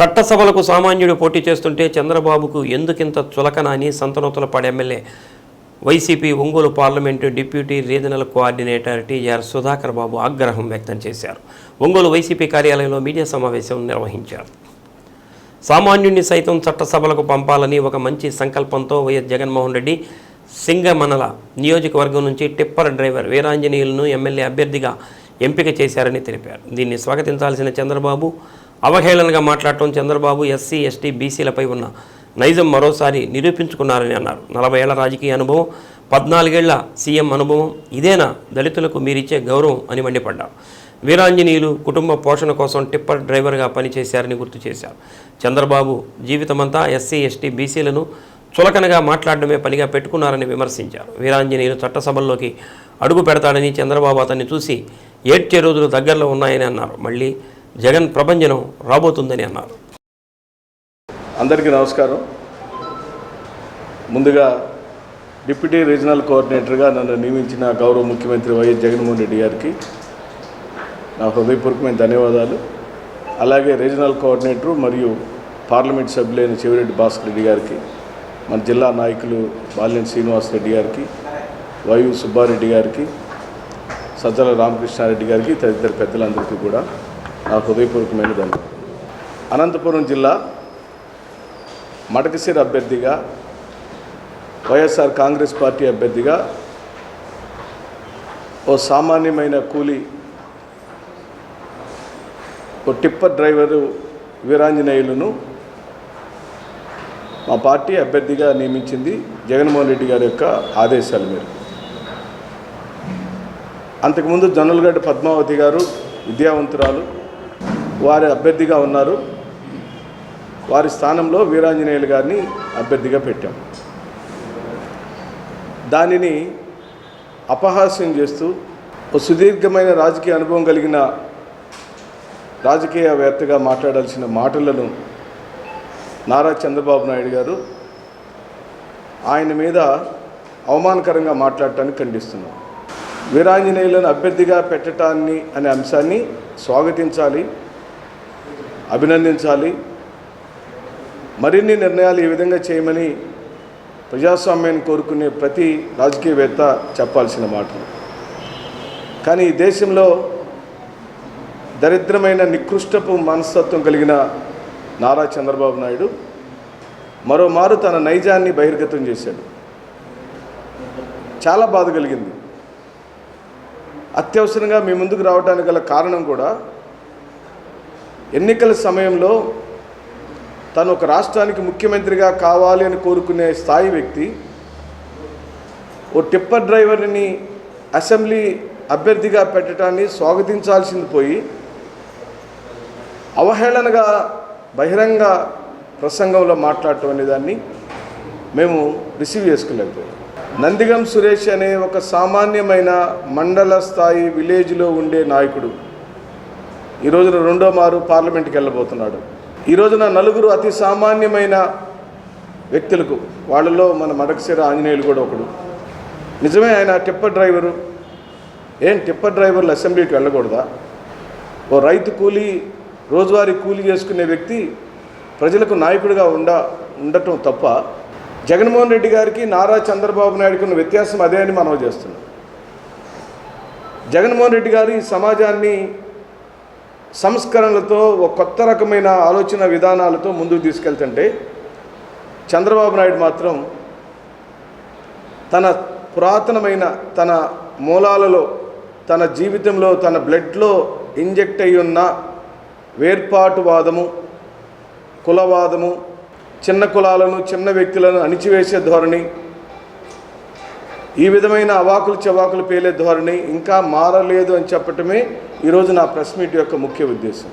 చట్టసభలకు సామాన్యుడు పోటీ చేస్తుంటే చంద్రబాబుకు ఎందుకింత చులకన అని Santhanuthalapadu MLA YCP Ongole parliament deputy regional coordinator TR Sudhakar Babu ఆగ్రహం వ్యక్తం చేశారు. ఒంగోలు వైసీపీ కార్యాలయంలో మీడియా సమావేశం నిర్వహించారు. సామాన్యుడిని సైతం చట్టసభలకు పంపాలని ఒక మంచి సంకల్పంతో వైఎస్ జగన్మోహన్ రెడ్డి సింగమనల నియోజకవర్గం నుంచి టిప్పర్ డ్రైవర్ వీరాంజనేయులను ఎమ్మెల్యే అభ్యర్థిగా ఎంపిక చేశారని తెలిపారు. దీన్ని స్వాగతించాల్సిన చంద్రబాబు అవహేళనగా మాట్లాడటం చంద్రబాబు ఎస్సీ ఎస్టీ బీసీలపై ఉన్న నైజం మరోసారి నిరూపించుకున్నారని అన్నారు. నలభై ఏళ్ళ రాజకీయ అనుభవం పద్నాలుగేళ్ళ సీఎం అనుభవం ఇదేనా దళితులకు మీరిచ్చే గౌరవం అని మండిపడ్డారు. వీరాంజనీయులు కుటుంబ పోషణ కోసం టిప్పర్ డ్రైవర్గా పనిచేశారని గుర్తు చేశారు. చంద్రబాబు జీవితమంతా ఎస్సీ ఎస్టీ బీసీలను చులకనగా మాట్లాడడమే పనిగా పెట్టుకున్నారని విమర్శించారు. వీరాంజనేయులు చట్టసభల్లోకి అడుగు పెడతాడని చంద్రబాబు అతన్ని చూసి ఏడ్చే రోజులు దగ్గరలో ఉన్నాయని అన్నారు. మళ్ళీ జగన్ ప్రభంజనం రాబోతుందని అన్నారు. అందరికీ నమస్కారం. ముందుగా డిప్యూటీ రీజనల్ కోఆర్డినేటర్గా నన్ను నియమించిన గౌరవ ముఖ్యమంత్రి వైఎస్ జగన్మోహన్ రెడ్డి గారికి నా హృదయపూర్వకమైన ధన్యవాదాలు. అలాగే రీజనల్ కోఆర్డినేటర్ మరియు పార్లమెంట్ సభ్యులైన చెవిరెడ్డి భాస్కర్ రెడ్డి గారికి మన జిల్లా నాయకులు బాలినేని శ్రీనివాస్ రెడ్డి గారికి వైయు సుబ్బారెడ్డి గారికి సజ్జల రామకృష్ణారెడ్డి గారికి తదితర పెద్దలందరికీ కూడా నా హృదయపూర్వకమైన ధన్యవాదాలు. అనంతపురం జిల్లా మడకసిర అభ్యర్థిగా వైఎస్ఆర్ కాంగ్రెస్ పార్టీ అభ్యర్థిగా ఓ సామాన్యమైన కూలి ఓ టిప్పర్ డ్రైవరు వీరాంజనేయులను మా పార్టీ అభ్యర్థిగా నియమించింది జగన్మోహన్ రెడ్డి గారి యొక్క ఆదేశాల మేరకు. అంతకుముందు జొన్నలగడ్డ పద్మావతి గారు విద్యావంతురాలు వారి అభ్యర్థిగా ఉన్నారు. వారి స్థానంలో వీరాంజనేయులు గారిని అభ్యర్థిగా పెట్టాం. దానిని అపహాస్యం చేస్తూ ఒక సుదీర్ఘమైన రాజకీయ అనుభవం కలిగిన రాజకీయవేత్తగా మాట్లాడాల్సిన మాటలను నారా చంద్రబాబు నాయుడు గారు ఆయన మీద అవమానకరంగా మాట్లాడటాన్ని ఖండిస్తున్నాం వీరాంజనేయులను అభ్యర్థిగా పెట్టడాన్ని అనే అంశాన్ని స్వాగతించాలి. అభినందించాలి. మరిన్ని నిర్ణయాలు ఈ విధంగా చేయమని ప్రజాస్వామ్యాన్ని కోరుకునే ప్రతి రాజకీయవేత్త చెప్పాల్సిన మాటలు. కానీ ఈ దేశంలో దరిద్రమైన నికృష్టపు మనస్తత్వం కలిగిన నారా చంద్రబాబు నాయుడు మరోమారు తన నైజాన్ని బహిర్గతం చేశాడు. చాలా బాధ కలిగింది. అత్యవసరంగా మీ ముందుకు రావడానికి గల కారణం కూడా ఎన్నికల సమయంలో తను ఒక రాష్ట్రానికి ముఖ్యమంత్రిగా కావాలి అని కోరుకునే స్థాయి వ్యక్తి ఓ టిప్పర్ డ్రైవర్ని అసెంబ్లీ అభ్యర్థిగా పెట్టడాన్ని స్వాగతించాల్సింది పోయి అవహేళనగా బహిరంగ ప్రసంగంలో మాట్లాడటం అనే దాన్ని మేము రిసీవ్ చేసుకోలేకపోయాం. నందిగం సురేష్ అనే ఒక సామాన్యమైన మండల స్థాయి విలేజ్లో ఉండే నాయకుడు ఈ రోజున రెండో మారు పార్లమెంట్కి వెళ్ళబోతున్నాడు. ఈ రోజున నలుగురు అతి సామాన్యమైన వ్యక్తులకు వాళ్ళలో మన మడకశిర ఆంజనేయులు కూడా ఒకడు. నిజమే ఆయన టిప్పర్ డ్రైవరు. ఏం టిప్పర్ డ్రైవర్లు అసెంబ్లీకి వెళ్ళకూడదా? ఓ రైతు కూలీ రోజువారీ కూలీ చేసుకునే వ్యక్తి ప్రజలకు నాయకుడిగా ఉండ ఉండటం తప్ప జగన్మోహన్ రెడ్డి గారికి నారా చంద్రబాబు నాయుడుకి ఉన్న వ్యత్యాసం అదే అని మనం చేస్తున్నాం. జగన్మోహన్ రెడ్డి గారి సమాజాన్ని సంస్కరణలతో ఒక కొత్త రకమైన ఆలోచన విధానాలతో ముందుకు తీసుకెళ్తుంటే చంద్రబాబు నాయుడు మాత్రం తన పురాతనమైన తన మూలాలలో తన జీవితంలో తన బ్లడ్లో ఇంజెక్ట్ అయి ఉన్న వేర్పాటువాదము కులవాదము చిన్న కులాలను చిన్న వ్యక్తులను అణిచివేసే ధోరణి ఈ విధమైన అవాకులు చవాకులు పేలే ధోరణి ఇంకా మారలేదు అని చెప్పటమే ఈరోజు నా ప్రెస్ మీట్ యొక్క ముఖ్య ఉద్దేశం.